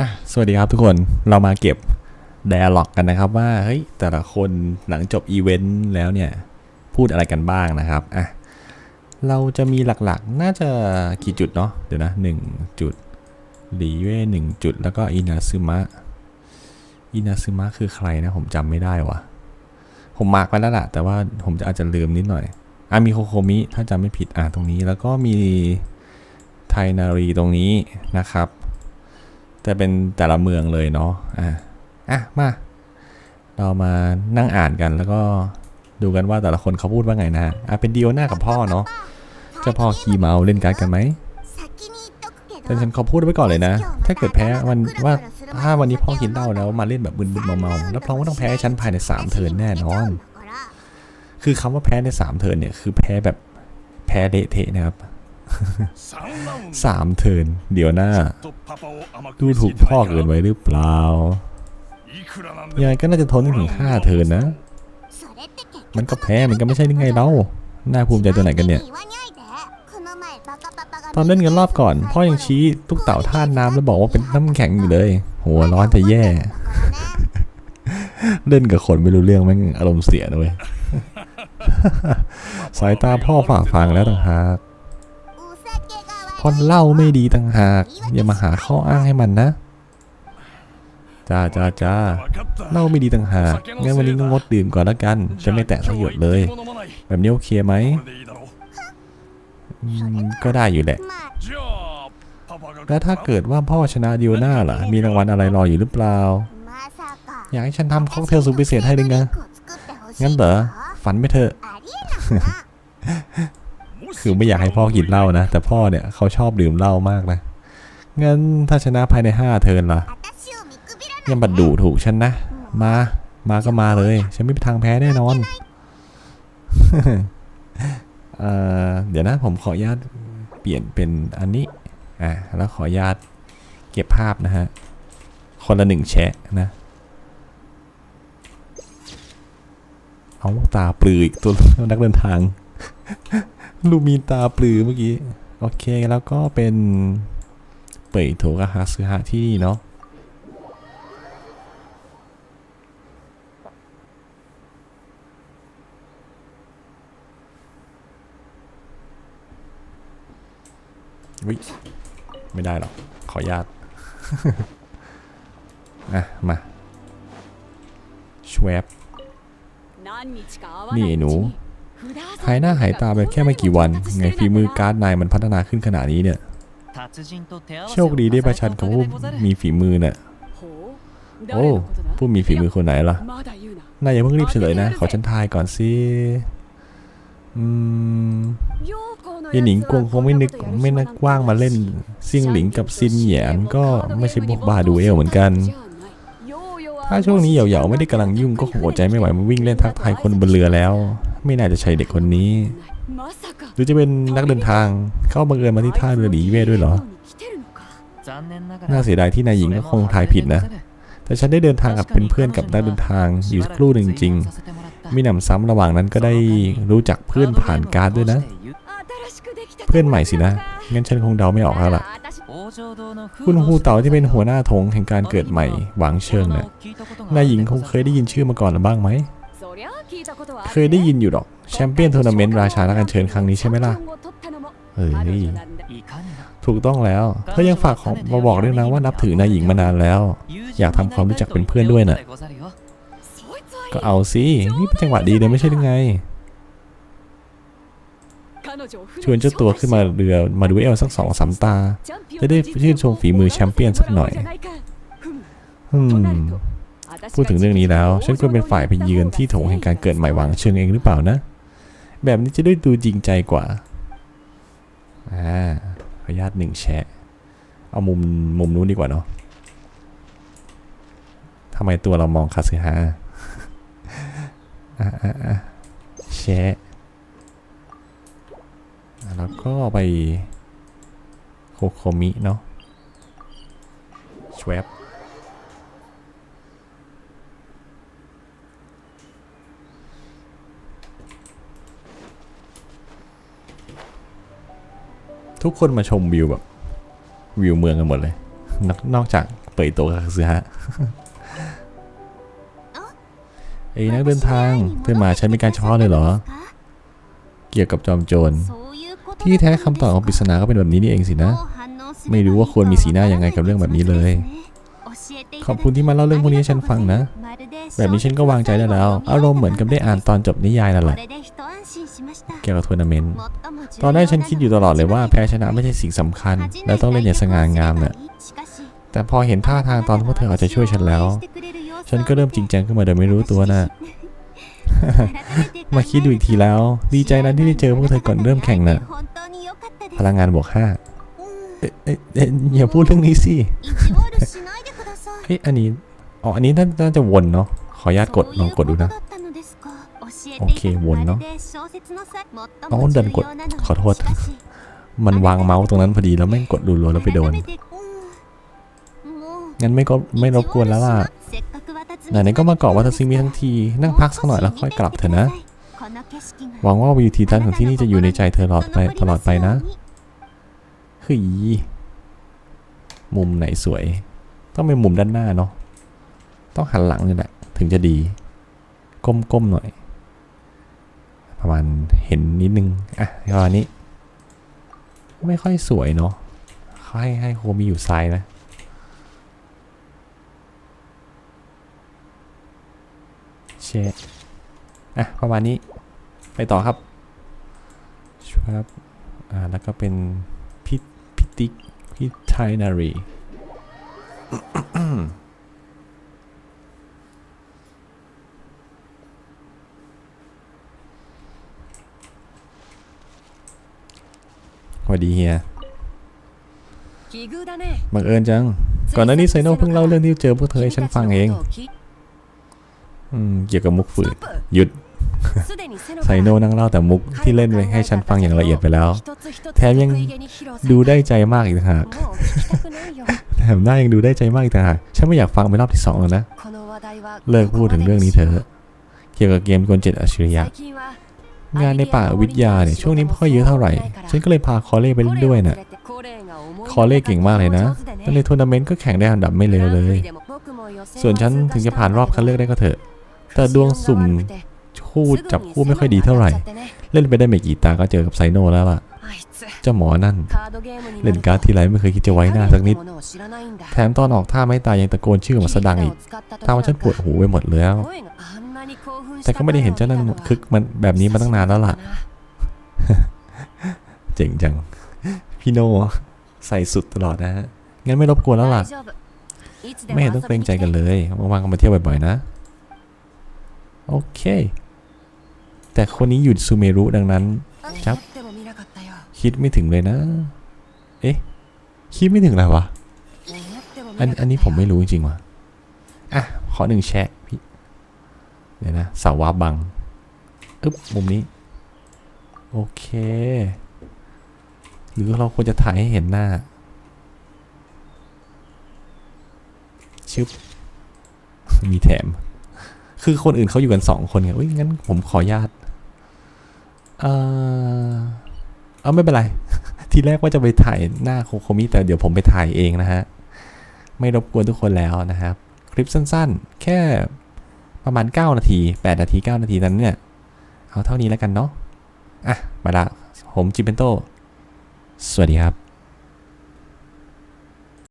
อะสวัสดีครับทุกคนเรามาเก็บ d ด a ล็อกกันนะครับว่าเฮ้ยแต่ละคนหลังจบอีเวนต์แล้วเนี่ย พูดอะไรกันบ้างนะครับอะเราจะมีหลักๆ น่าจะกี่จุดเนาะเดี๋ยวนะหนึ่งจุดรีเว่หนึ่งจุด แล้วก็อินาซึมะอินาซึมะคือใครนะผมจำไม่ได้วะผมมาร์กไว้แล้วล่ะ แต่ว่าผมจะอาจจะลืมนิดหน่อยอะมีโคโคมิถ้าจำไม่ผิดอะตรงนี้แล้วก็มีไทนารีตรงนี้นะครับ จะเป็นแต่ละเมืองเลยเนาะอะอะมา เรามานั่งอ่านกันแล้วก็ดูกันว่าแต่ละคนเขาพูดว่าไงนะอะเป็นดีโอน่ากับพ่อเนาะเจ้าพ่อขี่เมาเล่นการ์ดกันไหมแต่ฉันขอพูดไว้ก่อนเลยนะ ถ้าเกิดแพ้วันว่าถ้าวันนี้พ่อกินเหล้าแล้วมาเล่นแบบมึนๆเมาๆรับรองว่าต้องแพ้ฉันภายในสามเทิร์นแน่นอน คือคำว่าแพ้ในสามเทิร์นเนี่ยคือแพ้แบบแพ้เละเทะนะครับ สามเทิร์นเดี๋ยวหน้า ดูถูกพ่อเกินไว้หรือเปล่ายังไงก็น่าจะทนถึงห้าเทิร์นนะ มันก็แพ้มันก็ไม่ใช่ยังไงเล่าน่าภูมิใจตัวไหนกันเนี่ย ตอนเล่นกันรอบก่อน พ่อยังชี้ทุกเต่าท่าน้ำแล้วบอกว่าเป็นน้ำแข็งอยู่เลย หัวร้อนจะแย่ เล่นกับคนไม่รู้เรื่องแม่งอารมณ์เสียนะเว้ยสายตาพ่อฝ่าฟังแล้วต่างหาก พอเล่าไม่ดีต่างหาก อย่ามาหาข้ออ้างให้มันนะจ้าจ้าจ้าเล่าไม่ดีต่างหากงั้นวันนี้ก็งดดื่มก่อนละกัน จะไม่แตะสักหยดเลย แบบนี้โอเคไหมก็ได้อยู่แหละ แล้วถ้าเกิดว่าพ่อชนะดิโอน่าล่ะ มีรางวัลอะไรรออยู่หรือเปล่า อยากให้ฉันทำค็อกเทลสุดพิเศษให้ดึงนะงั้นเหรอ ฝันไม่เถอะ คือไม่อยากให้พ่อกินเหล้านะ แต่พ่อเนี่ยเขาชอบดื่มเหล้ามากนะ งั้นถ้าชนะภายในห้าเทิร์นล่ะยังบัดดูถูกฉันนะ มา มาก็มาเลย ฉันไม่มีทางแพ้แน่นอนเอเดี๋ยวนะผมขออนุญาตเปลี่ยนเป็นอันนี้ อ่าแล้วขออนุญาตเก็บภาพนะฮะ คนละหนึ่งแชะนะ เอาตาปลืออีกตัวนักเดินทาง ลูมีตาปลือเมื่อกี้ โอเคแล้วก็เป็นเปิดโถกะฮาซึฮะที่นี่เนาะวิไม่ได้หรอก ขออนุญาตอะ มาชวบนี่หนู หายหน้าหายตาไปแค่ไม่กี่วัน ไงฝีมือการ์ดนายมันพัฒนาขึ้นขนาดนี้เนี่ย โชคดีได้ประชันกับผู้มีฝีมือน่ะ โอ้ผู้มีฝีมือคนไหนล่ะ นายอย่าเพิ่งรีบเฉลยนะ ขอฉันทายก่อนสิอืมยายหนิงกวงคงไม่นึกไม่นึกว่างมาเล่นซิ่งหลิงกับซินเหยียนก็ไม่ใช่พวกบาดูเอลเหมือนกัน ถ้าช่วงนี้นี้เหยาๆไม่ได้กำลังยุ่งก็คงอดใจไม่ไหวมาวิ่งเล่นทักทายคนบนเรือแล้ว ไม่น่าจะใช่เด็กคนนี้ หรือจะเป็นนักเดินทางเข้าบังเอิญมาที่ท่าเรือหลีเว่ด้วยเหรอ น่าเสียดายที่นายหญิงก็คงทายผิดนะ แต่ฉันได้เดินทางกับเป็นเพื่อนกับนักเดินทางอยู่สักครู่หนึ่งจริงๆมีหนำซ้ำระหว่างนั้นก็ได้รู้จักเพื่อนผ่านการ์ดด้วยนะ เพื่อนใหม่สินะ งั้นฉันคงเดาไม่ออกแล้วล่ะ คุคุณณฮูฮูเต่าเต่าที่ที่เป็เป็นนหัหัววหหน้าน้าธงแห่งการเกิดใหม่หวังเชิงเชิงน่ะน่ะนานายยหหญิญิงงคคงงเคเคยยได้ยินชื่อมาก่อนหรือบ้างไหม เคยได้ยินอยู่หรอกแชมเปี้ยนทัวร์นาเมนต์ราชานักการเชิญครั้งนี้ใช่ไหมล่ะเฮ้เฮ้ยยถูกต้องแล้วเธอยังฝากของมาบอกด้วยนะว่านับถือนายหญิงมานานแล้ว อยากทำความรู้จักเป็นเพื่อนด้วยน่ะก็เอาสินี่เป็นจังหวะดีเลยไม่ใช่หรือไงชวนเจ้าตัวขึ้นมาเรือมาดูเอลสักสองสามตา จะได้ชื่นชมฝีมือแชมเปี้ยนสักหน่อย อืม พูดถึงเรื่องนี้แล้ว ฉันควรเป็นฝ่ายไปยืยืนที่โถงแห่งการเกิดใหม่หวังเชิงเองหรือเปล่านะ แบบนี้จะได้ดูจริงใจกว่าอ่าขออนุญาตหนึ่งแชะ เอามุมมุมนู้นดีกว่าเนาะทำไมตัวเรามองคาซึฮะอะอะอะแชะอะแล้วก็ไปโคโคมิเนาะชวบ ทุกคนมาชมวิวแบบ วิวเมืองกันหมดเลยนอกนอกจากเปิดตัวกันสิฮะเอ้นักเดินทางเธอมาใช้บริการเฉพาะเลยเหรอ เกี่ยวกับจอมโจร ที่แท้คำตอบของปริศนาก็เป็นแบบนี้นี่เองสินะ ไม่รู้ว่าควรมีสีหน้ายังไงกับเรื่องแบบนี้เลย ขอบคุณที่มาเล่าเรื่องพวกนี้ให้ฉันฟังนะ แบบนี้ฉันก็วางใจได้แล้ว อารมณ์เหมือนกับได้อ่านตอนจบนิยายนั่นแหละ เกี่ยวกับทัวร์นาเมนต์ตอนแรกฉันคิดอยู่ตลอดเลยว่าแพ้ชนะไม่ใช่สิ่งสำคัญ และต้องเล่นอย่างสง่างามเนี่ยแต่พอเห็นท่าทางตอนพวกเธอเอาใจช่วยฉันแล้ว ฉันก็เริ่มจริงจังขึ้นมาโดยไม่รู้ตัวนะมาคิดดูอีกทีแล้ว ดีใจนะที่ได้เจอพวกเธอก่อนเริ่มแข่งน่ะพลังงานบวกห้าเอ๊ะเอ๊ะเอ๊ะอย่าพูดเรื่องนี้สิเฮ้ยอันนี้อ๋ออันนี้น่าน่าจะวนเนาะขออนุญาตกดลองกดดูนะ โอเควนเนอะอ๋อดันกดขอโทษ มันวางเมาส์ตรงนั้นพอดีแล้วแม่งกดรัวๆแล้วไปโดน งั้นไม่ก็ไม่รบกวนแล้วล่ะไหนๆก็มาเกาะวัตซิงมีทั้งที นั่งพักสักหน่อยแล้วค่อยกลับเถอะนะ หวังว่าวิวทิวทัศน์ของที่นี่จะอยู่ในใจเธอตลอดไปตลอดไปนะเฮ้ยมุมไหนสวย ต้องเป็นมุมด้านหน้าเนาะต้องหันหลังนี่แหละ ถึงจะดี ก้มๆหน่อย ประมาณเห็นนิดนึง อะประมาณนี้ ไม่ค่อยสวยเนาะให้ให้โคมีอยู่ซ้ายนะเชอะ ประมาณนี้ ไปต่อครับครับ อ่า แล้วก็เป็นพิพิติกพิไทนารี วัสดีเฮียบังเอิญจัง ก่อนหน้านี้ไซโน่เพิ่งเล่าเรื่องที่เจอพวกเธอให้ฉันฟังเองอืมเกี่ยวกับมุกฝืนหยุดไซโน่นั่งเล่าแต่มุกที่เล่นไว้ให้ฉันฟังอย่างละเอียดไปแล้ว แถมยังดูได้ใจมากอีกต่างหากแถมหน้ายังดูได้ใจมากอีกต่างหากฉันไม่อยากฟังเป็นรอบที่สองแล้วนะ เลิกพูดถึงเรื่องนี้เถอะ เกี่ยวกับเกมกลเจ็ดอัจฉริยะ งานในป่าวิทยาเนี่ยช่วงนี้ไม่ค่อยเยอะเท่าไหร่ ฉันก็เลยพาคอเล่ไปเล่นด้วยน่ะคอเล่เก่งมากเลยนะแต่ในทัวร์นาเมนต์ก็แข่งได้อันดับไม่เลวเลย ส่วนฉันถึงจะผ่านรอบคัดเลือกได้ก็เถอะ แต่ดวงสุ่มคู่จับคู่ไม่ค่อยดีเท่าไหร่ เล่นไปได้ไม่กี่ตาก็เจอกับไซโนแล้วล่ะ เจ้าหมอนั่น เล่นการ์ดทีไรไม่เคยคิดจะไว้หน้าสักนิด แถมตอนออกท่าไม่ตายยังตะโกนชื่อมาสดังอีกทำให้ฉันปวดหูไปหมดแล้ว แต่ก็ไม่ได้เห็นเจ้านั่นคึกมันแบบนี้มาตั้งนานแล้วล่ะ เจ๋งจัง พี่โนใส่สุดตลอดนะฮะ งั้นไม่รบกวนแล้วล่ะ ไม่เห็นต้องเกรงใจกันเลย ว่างๆก็มาเที่ยวบ่อยๆนะ โอเค แต่คนนี้อยู่ซูเมรุดังนั้นครับ คิดไม่ถึงเลยนะ เอ๊ะ คิดไม่ถึงอะไรวะ อันอันนี้ผมไม่รู้จริงๆว่ะ อะ ขอหนึ่งแชะพี่ เดี๋ยวนะเสาวาบังอึ๊บมุมนี้ โอเค หรือเราควรจะถ่ายให้เห็นหน้า ชึบ มีแถม คือคนอื่นเขาอยู่กันสองคนไงอุ้ยงั้นผมขอญาตเออเอาไม่เป็นไร ทีแรกว่าจะไปถ่ายหน้าโคโคมิแต่เดี๋ยวผมไปถ่ายเองนะฮะ ไม่รบกวนทุกคนแล้วนะครับ คลิปสั้นๆ แค่ ประมาณ 9 นาที 8 นาที 9 นาทีนั้นเนี่ย เอาเท่านี้แล้วกันเนาะ อะ มาละผมจิเปนโต สวัสดีครับ